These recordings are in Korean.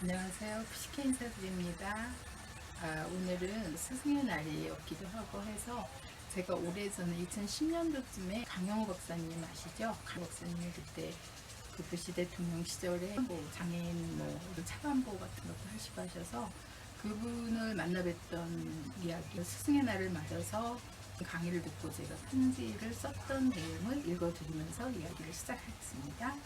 안녕하세요. 푸시케 인사드립니다. 아, 오늘은 스승의 날이었기도 하고 해서 제가 오래전에 2010년도쯤에 강영호 박사님 아시죠? 강 박사님이 그때 그 부시 대통령 시절에 뭐 장애인 뭐 차관보 같은 것도 하시고 하셔서 그분을 만나 뵀던 이야기 스승의 날을 맞아서 강의를 듣고 제가 편지를 썼던 내용을 읽어드리면서 이야기를 시작하겠습니다.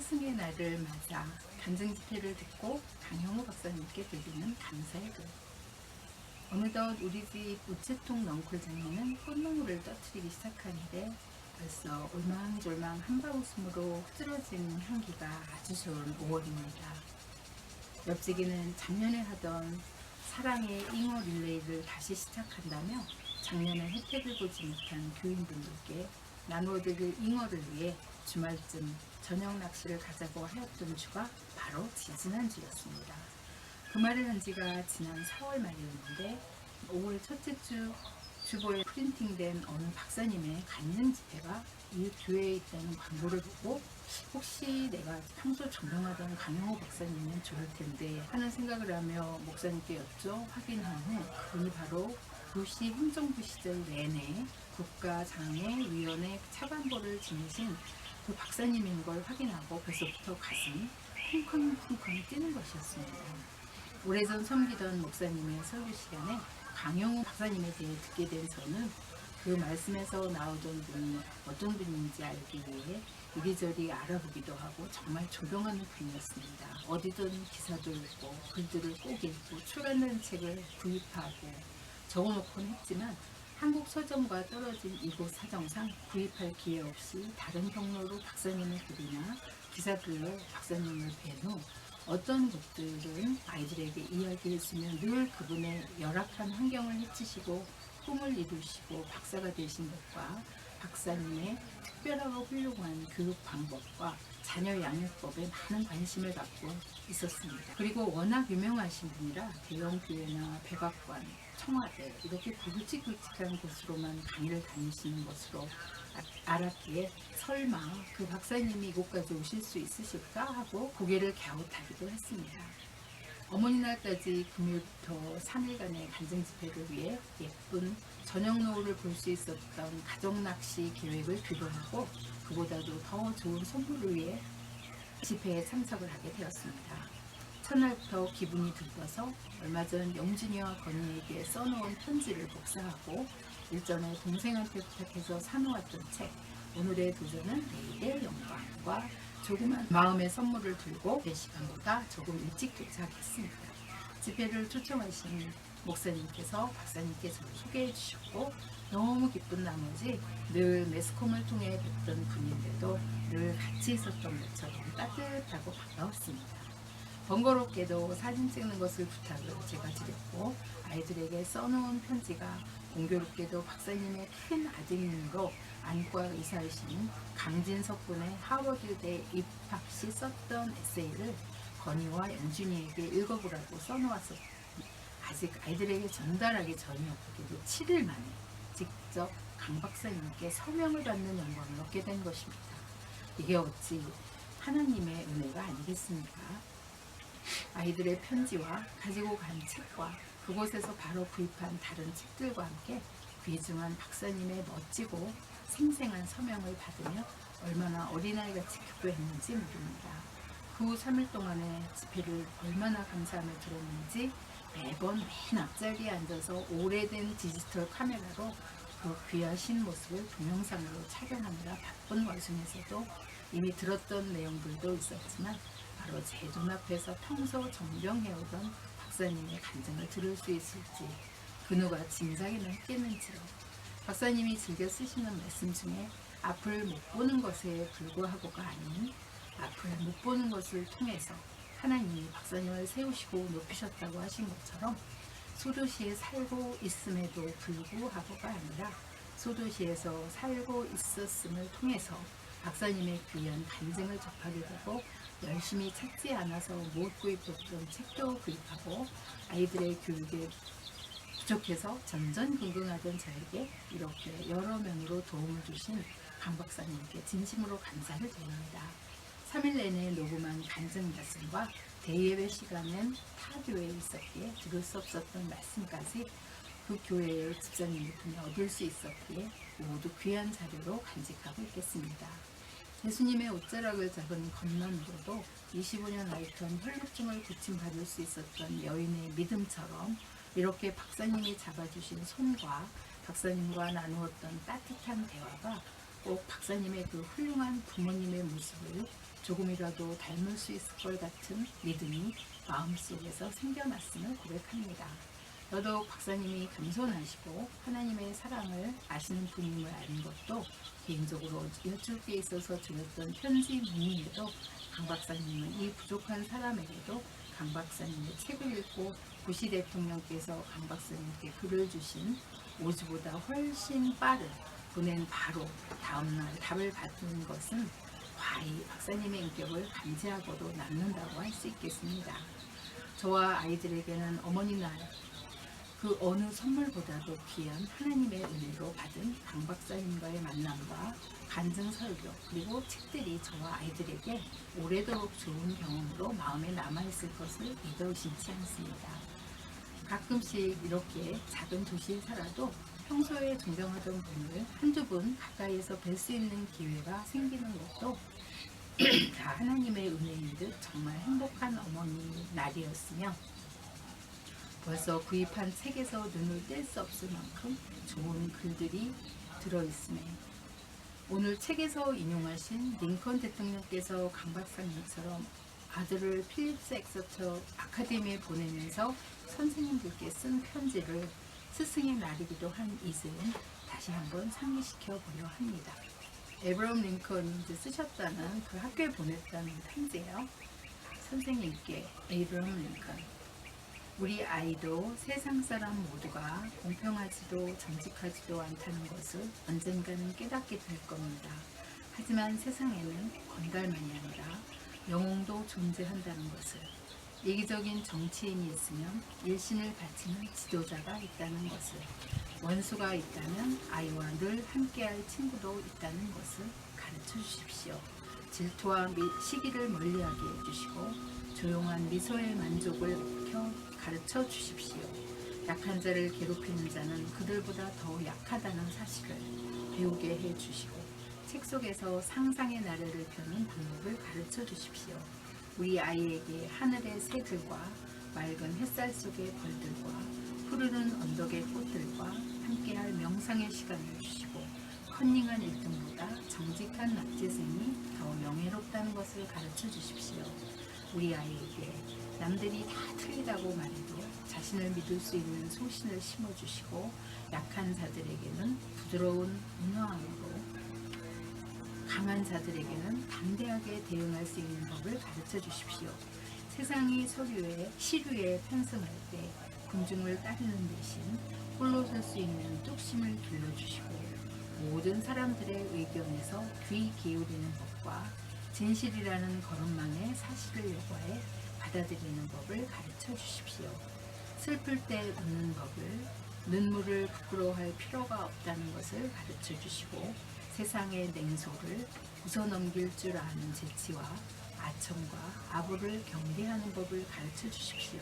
스승의 날을 맞아 간증 집회를 듣고 강형호 박사님께 드리는 감사의 글. 어느덧 우리 집 우체통 넝쿨 장면은 꽃농울을 떠트리기 시작한 이래 벌써 올망졸망 한바구음으로 흐트러진 향기가 아주 좋은 5월입니다. 옆집기는 작년에 하던 사랑의 잉어 릴레이를 다시 시작한다며 작년에 혜택을 보지 못한 교인분들께 나눠드릴 잉어를 위해 주말쯤 저녁 낚시를 가자고 하였던 주가 바로 지지난주였습니다. 그 말을 한 지가 지난 4월 말이었는데 5월 첫째 주 주보에 프린팅된 어느 박사님의 간증 집회가 이 교회에 있다는 광고를 보고 혹시 내가 평소 존경하던 강영호 박사님은 좋을 텐데 하는 생각을 하며 목사님께 여쭤 확인한 후 그분이 바로 도시 행정부 시절 내내 국가장애위원회 차관보를 지내신 그 박사님인 걸 확인하고 벌써부터 가슴이 쿵쾅쿵쾅 뛰는 것이었습니다. 오래전 섬기던 목사님의 설교 시간에 강영우 박사님에 대해 듣게 된 저는 그 말씀에서 나오던 분이 어떤 분인지 알기 위해 이리저리 알아보기도 하고 정말 조경하는 분이었습니다. 어디든 기사도 읽고 글들을 꼭 읽고 출간된 책을 구입하고 적어놓곤 했지만 한국 서점과 떨어진 이곳 사정상 구입할 기회 없이 다른 경로로 박사님의 글이나 기사글로 박사님을 뵌 후 어떤 곳들은 아이들에게 이야기했으면 늘 그분의 열악한 환경을 헤치시고 꿈을 이루시고 박사가 되신 것과 박사님의 특별하고 훌륭한 교육 방법과 자녀 양육법에 많은 관심을 갖고 있었습니다. 그리고 워낙 유명하신 분이라 대형 교회나 백악관, 청와대 이렇게 굵직굵직한 곳으로만 강의를 다니시는 것으로 아- 알았기에 설마 그 박사님이 이곳까지 오실 수 있으실까 하고 고개를 갸웃하기도 했습니다. 어머니 날까지 금요일부터 3일간의 간증 집회를 위해 예쁜 저녁 노을을 볼 수 있었던 가족 낚시 계획을 규도하고 그보다도 더 좋은 선물을 위해 집회에 참석을 하게 되었습니다. 첫날부터 기분이 들떠서 얼마 전 영준이와 건이에게 써놓은 편지를 복사하고 일전에 동생한테 부탁해서 사놓았던 책 오늘의 도전은 내일의 영광과 조그만 마음의 선물을 들고 내 시간보다 조금 일찍 도착했습니다. 집회를 초청하신 목사님께서 박사님께 저를 소개해 주셨고 너무 기쁜 나머지 늘 매스컴을 통해 뵙던 분인데도 늘 같이 있었던 것처럼 따뜻하고 반가웠습니다. 번거롭게도 사진 찍는 것을 부탁을 제가 드렸고 아이들에게 써놓은 편지가 공교롭게도 박사님의 큰 아드님으로 안과 의사이신 강진석 군의 하버드대 입학 시 썼던 에세이를 건희와 연준이에게 읽어보라고 써놓았었습니다. 아직 아이들에게 전달하기 전이었기도 7일 만에 직접 강 박사님께 서명을 받는 영광을 얻게 된 것입니다. 이게 어찌 하나님의 은혜가 아니겠습니까? 아이들의 편지와 가지고 간 책과 그곳에서 바로 구입한 다른 책들과 함께 귀중한 박사님의 멋지고 생생한 서명을 받으며 얼마나 어린아이같이 기뻐했는지 모릅니다. 그 후 3일 동안의 집회를 얼마나 감사함을 들었는지 매번 맨 앞자리에 앉아서 오래된 디지털 카메라로 그 귀하신 모습을 동영상으로 촬영하느라 바쁜 와중에서도 이미 들었던 내용들도 있었지만 바로 제 눈앞에서 평소 정병해오던 박사님의 간증을 들을 수 있을지 그 누가 짐작이나 했겠는지로 박사님이 즐겨 쓰시는 말씀 중에 앞을 못 보는 것에 불구하고가 아닌 앞을 못 보는 것을 통해서 하나님이 박사님을 세우시고 높이셨다고 하신 것처럼 소도시에 살고 있음에도 불구하고가 아니라 소도시에서 살고 있었음을 통해서 박사님의 귀한 간증을 접하게 되고 열심히 찾지 않아서 못 구입했던 책도 구입하고 아이들의 교육에 부족해서 전전긍긍하던 저에게 이렇게 여러 명으로 도움을 주신 강 박사님께 진심으로 감사를 드립니다. 3일 내내 녹음한 간증 말씀과 대예배 시간엔 타 교회에 있었기에 들을 수 없었던 말씀까지 그 교회의 집사님을 통해 얻을 수 있었기에 모두 귀한 자료로 간직하고 있겠습니다. 예수님의 옷자락을 잡은 겉만으로도 25년 앓던 혈루증을 고침받을 수 있었던 여인의 믿음처럼 이렇게 박사님이 잡아주신 손과 박사님과 나누었던 따뜻한 대화가 꼭 박사님의 그 훌륭한 부모님의 모습을 조금이라도 닮을 수 있을 것 같은 믿음이 마음속에서 생겨났음을 고백합니다. 더더욱 박사님이 겸손하시고 하나님의 사랑을 아시는 분임을 아는 것도 개인적으로 게 있어서 드렸던 편지 문인데도 강 박사님은 이 부족한 사람에게도 강 박사님의 책을 읽고 부시 대통령께서 강 박사님께 글을 주신 오즈보다 훨씬 빠른 보낸 바로 다음날 답을 받는 것은 과히 박사님의 인격을 감지하고도 남는다고 할 수 있겠습니다. 저와 아이들에게는 어머니 날 그 어느 선물보다도 귀한 하나님의 은혜로 받은 강 박사님과의 만남과 간증 설교 그리고 책들이 저와 아이들에게 오래도록 좋은 경험으로 마음에 남아있을 것을 믿어 의심치 않습니다. 가끔씩 이렇게 작은 도시에 살아도 평소에 존경하던 분을 한두 분 가까이에서 뵐 수 있는 기회가 생기는 것도 다 하나님의 은혜인 듯 정말 행복한 어머니 날이었으며 벌써 구입한 책에서 눈을 뗄 수 없을 만큼 좋은 글들이 들어있음에 오늘 책에서 인용하신 링컨 대통령께서 강 박사님처럼 아들을 필립스 엑서처 아카데미에 보내면서 선생님들께 쓴 편지를 스승의 날이기도 한 이슬은 다시 한번 상기시켜 보려 합니다. 에브럼 링컨이 쓰셨다는 그 학교에 보냈다는 편지예요. 선생님께 에브럼 링컨 우리 아이도 세상 사람 모두가 공평하지도 정직하지도 않다는 것을 언젠가는 깨닫게 될 겁니다. 하지만 세상에는 건달만이 아니라 영웅도 존재한다는 것을 이기적인 정치인이 있으면 일신을 바치는 지도자가 있다는 것을 원수가 있다면 아이와 늘 함께할 친구도 있다는 것을 가르쳐 주십시오. 질투와 미, 시기를 멀리하게 해주시고 조용한 미소의 만족을 익혀 가르쳐 주십시오. 약한 자를 괴롭히는 자는 그들보다 더 약하다는 사실을 배우게 해 주시고 책 속에서 상상의 나래를 펴는 방법을 가르쳐 주십시오. 우리 아이에게 하늘의 새들과 맑은 햇살 속의 벌들과 푸르른 언덕의 꽃들과 함께할 명상의 시간을 주시고 컨닝한 일등보다 정직한 낙제생이 더 명예롭다는 것을 가르쳐 주십시오. 우리 아이에게 남들이 다 틀리다고 말해도 자신을 믿을 수 있는 소신을 심어주시고 약한 자들에게는 부드러운 온화함으로 강한 자들에게는 담대하게 대응할 수 있는 법을 가르쳐 주십시오. 세상이 서류에 시류에 편승할 때 군중을 따르는 대신 홀로 설 수 있는 뚝심을 길러주시고 모든 사람들의 의견에서 귀 기울이는 법과 진실이라는 거름망의 사실을 요구해 받아들이는 법을 가르쳐 주십시오. 슬플 때 웃는 법을 눈물을 부끄러워할 필요가 없다는 것을 가르쳐 주시고 세상의 냉소를 웃어넘길 줄 아는 재치와 아청과 아부를 경계하는 법을 가르쳐 주십시오.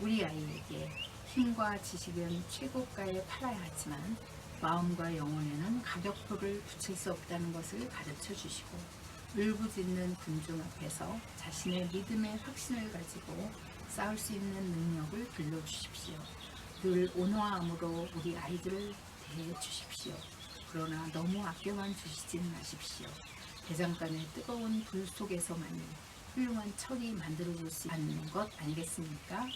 우리 아이에게 힘과 지식은 최고가에 팔아야 하지만 마음과 영혼에는 가격표를 붙일 수 없다는 것을 가르쳐 주시고 울부짖는 군중 앞에서 자신의 믿음의 확신을 가지고 싸울 수 있는 능력을 길러주십시오. 늘 온화함으로 우리 아이들을 대해 주십시오. 그러나 너무 아껴만 주시지는 마십시오. 대장간의 뜨거운 불 속에서만이 훌륭한 철이 만들어질 수 있는 것 아니겠습니까?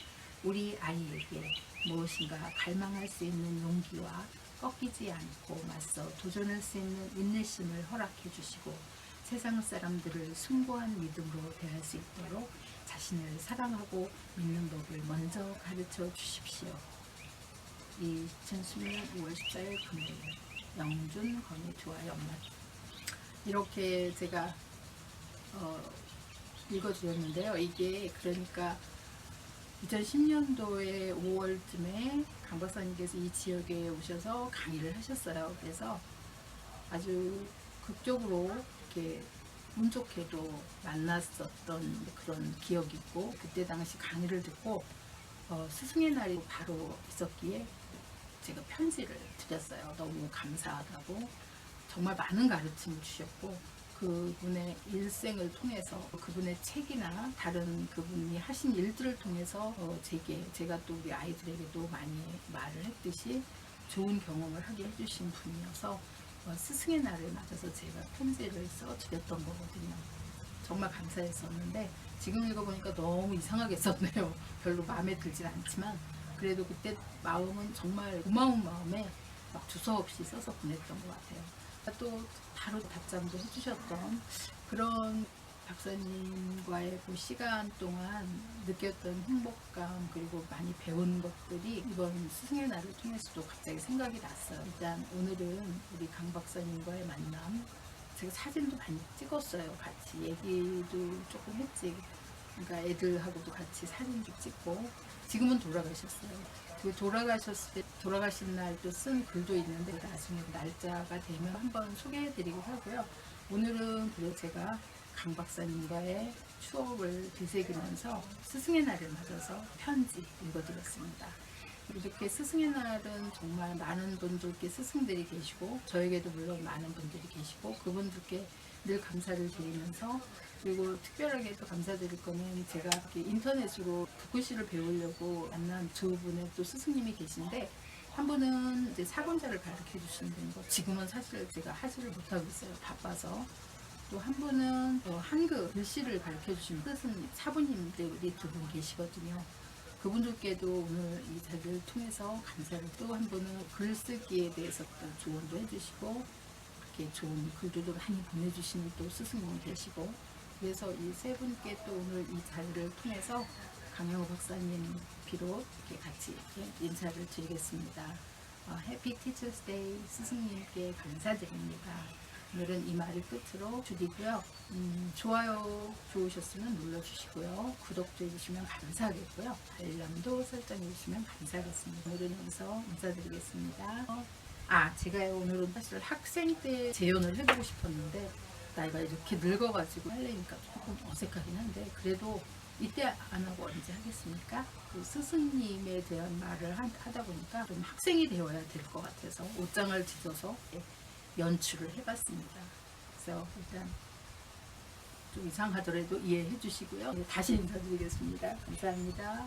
우리 아이에게 무엇인가 갈망할 수 있는 용기와 꺾이지 않고 맞서 도전할 수 있는 인내심을 허락해 주시고 세상 사람들을 숭고한 믿음으로 대할 수 있도록 자신을 사랑하고 믿는 법을 먼저 가르쳐 주십시오. 2016년 5월 14일 금요일 영준 건의 좋아요 엄마 이렇게 제가 어, 읽어드렸는데요. 이게 그러니까 2010년도에 5월쯤에 강 박사님께서 이 지역에 오셔서 강의를 하셨어요. 그래서 아주 극적으로 이렇게 운 좋게도 만났었던 그런 기억이 있고 그때 당시 강의를 듣고 어, 스승의 날이 바로 있었기에 제가 편지를 드렸어요. 너무 감사하다고 정말 많은 가르침을 주셨고 그분의 일생을 통해서 그분의 책이나 다른 그분이 하신 일들을 통해서 어, 제게 제가 또 우리 아이들에게도 많이 말을 했듯이 좋은 경험을 하게 해주신 분이어서 어, 스승의 날을 맞아서 제가 편지를 써 드렸던 거거든요. 정말 감사했었는데 지금 읽어보니까 너무 이상하게 썼네요. 별로 마음에 들진 않지만 그래도 그때 마음은 정말 고마운 마음에 막 두서없이 써서 보냈던 것 같아요. 또 바로 답장도 해주셨던 그런 박사님과의 그 시간 동안 느꼈던 행복감 그리고 많이 배운 것들이 이번 스승의 날을 통해서도 갑자기 생각이 났어요. 일단 오늘은 우리 강 박사님과의 만남 제가 사진도 많이 찍었어요. 같이 얘기도 조금 했지. 그러니까 애들하고도 같이 사진도 찍고 지금은 돌아가셨어요. 그 돌아가셨을 때 돌아가신 날도 쓴 글도 있는데 나중에 날짜가 되면 한번 소개해드리고 하고요. 오늘은 그래서 제가 강 박사님과의 추억을 되새기면서 스승의 날을 맞아서 편지 읽어드렸습니다. 이렇게 스승의 날은 정말 많은 분들께 스승들이 계시고 저에게도 물론 많은 분들이 계시고 그분들께 늘 감사를 드리면서 그리고 특별하게 또 감사드릴 거는 제가 인터넷으로 북글씨를 배우려고 만난 두 분의 또 스승님이 계신데 한 분은 이제 사권자를 가르쳐 주시는 분이고 지금은 사실 제가 하지를 못하고 있어요 바빠서 또 한 분은 어, 한글 글씨를 가르쳐 주시는 스승님 사부님들이 두분 계시거든요 그분들께도 오늘 이 자리를 통해서 감사를 또 한 분은 글쓰기에 대해서 또 조언도 해주시고 이렇게 좋은 글들도 많이 보내주시는 또 스승님이 계시고 그래서 이 세 분께 또 오늘 이 자리를 통해서 강영호 박사님 비롯 이렇게 같이 이렇게 인사를 드리겠습니다. 어, 해피 티처스 데이 스승님께 감사드립니다. 오늘은 이 말을 끝으로 드리고요. 음, 좋아요 좋으셨으면 눌러주시고요. 구독도 해주시면 감사하겠고요. 알람도 설정해 주시면 감사하겠습니다. 오늘은 여기서 인사드리겠습니다. 어, 아, 제가 오늘은 사실 학생 때 재연을 해보고 싶었는데 나이가 이렇게 늙어가지고 하려니까 조금 어색하긴 한데 그래도 이때 안 하고 언제 하겠습니까? 그 스승님에 대한 말을 하- 하다 보니까 좀 학생이 되어야 될 것 같아서 옷장을 뒤져서 연출을 해봤습니다. 그래서 일단 좀 이상하더라도 이해해 주시고요. 네, 다시 인사드리겠습니다. 감사합니다.